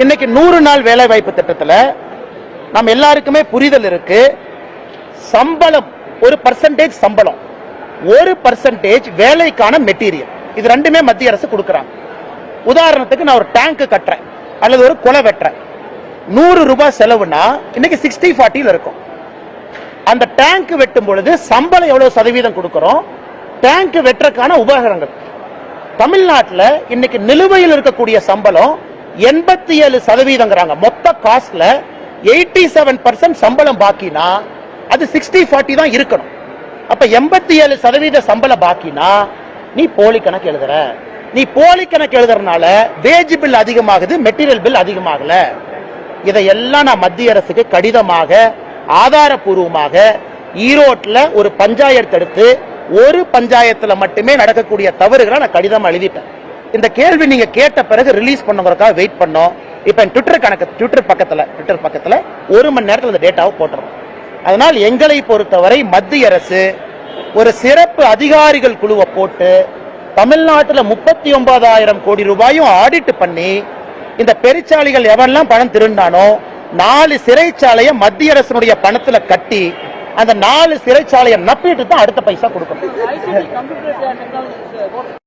இன்னைக்கு நூறு நாள் வேலை வாய்ப்பு திட்டத்தில் நம்ம எல்லாருக்குமே புரிதல் இருக்கு. சம்பளம் ஒரு பர்சன்டேஜ் சம்பளம். ஒரு பர்சன்டேஜ் வேலைக்கான மெட்டீரியல் இது ரெண்டுமே மத்திய அரசு கொடுக்குறாங்க. உதாரணத்துக்கு நான் ஒரு டேங்க் கட்டுறேன். அல்லது ஒரு குலை வெட்டுறேன். நூறு ரூபாய் செலவுனா இன்னைக்கு சிக்ஸ்டி ஃபார்ட்டியில் இருக்கும். அந்த டேங்க் வெட்டும் பொழுது சம்பளம் எவ்வளவு சதவீதம் கொடுக்குறோம்? டேங்க் வெட்டுறதுக்கான உபகரணங்கள். தமிழ்நாட்டில் இன்னைக்கு நிலுவையில் இருக்கக்கூடிய சம்பளம் எண்பத்தி ஏழு சதவீதங்கிறாங்க. மொத்த காஸ்ட்ல எயிட்டி செவன் பர்சன்ட் சம்பளம் பாக்கினா அது சிக்ஸ்டி ஃபார்ட்டி தான் இருக்கணும். அப்ப எண்பத்தி ஏழு சதவீத சம்பளம் பாக்கினா நீ போலி கணக்கு எழுதுற. நீ போலி கணக்கு எழுதுறதுனால வேஜ் பில் அதிகமாகுது மெட்டீரியல் பில் அதிகமாகல. இதையெல்லாம் நான் மத்திய அரசுக்கு கடிதமாக ஆதாரபூர்வமாக ஈரோட்ல ஒரு பஞ்சாயத்து எடுத்து ஒரு பஞ்சாயத்துல மட்டுமே நடக்கக்கூடிய தவறுகளை நான் கடிதம் எழுதிட்டேன். இந்த கேள்வி நீங்க கேட்ட பிறகு ரிலீஸ் பண்ணுங்கிறதுக்காக வெயிட் பண்ணோம். இப்ப ட்விட்டர் கணக்கு ட்விட்டர் பக்கத்துல ட்விட்டர் பக்கத்துல ஒரு மணி நேரத்தில் இந்த டேட்டாவை போட்டுறோம். அதனால் எங்களை பொறுத்தவரை மத்திய அரசு ஒரு சிறப்பு அதிகாரிகள் குழுவை போட்டு தமிழ்நாட்டில் முப்பத்தி ஒன்பதாயிரம் கோடி ரூபாயும் ஆடிட் பண்ணி இந்த பெருச்சாலைகள் எவன்லாம் பணம் திருண்டானோ நாலு சிறைச்சாலையை மத்திய அரசினுடைய பணத்துல கட்டி அந்த நாலு சிறைச்சாலையை நப்பிட்டு தான் அடுத்த பைசா கொடுக்கணும்.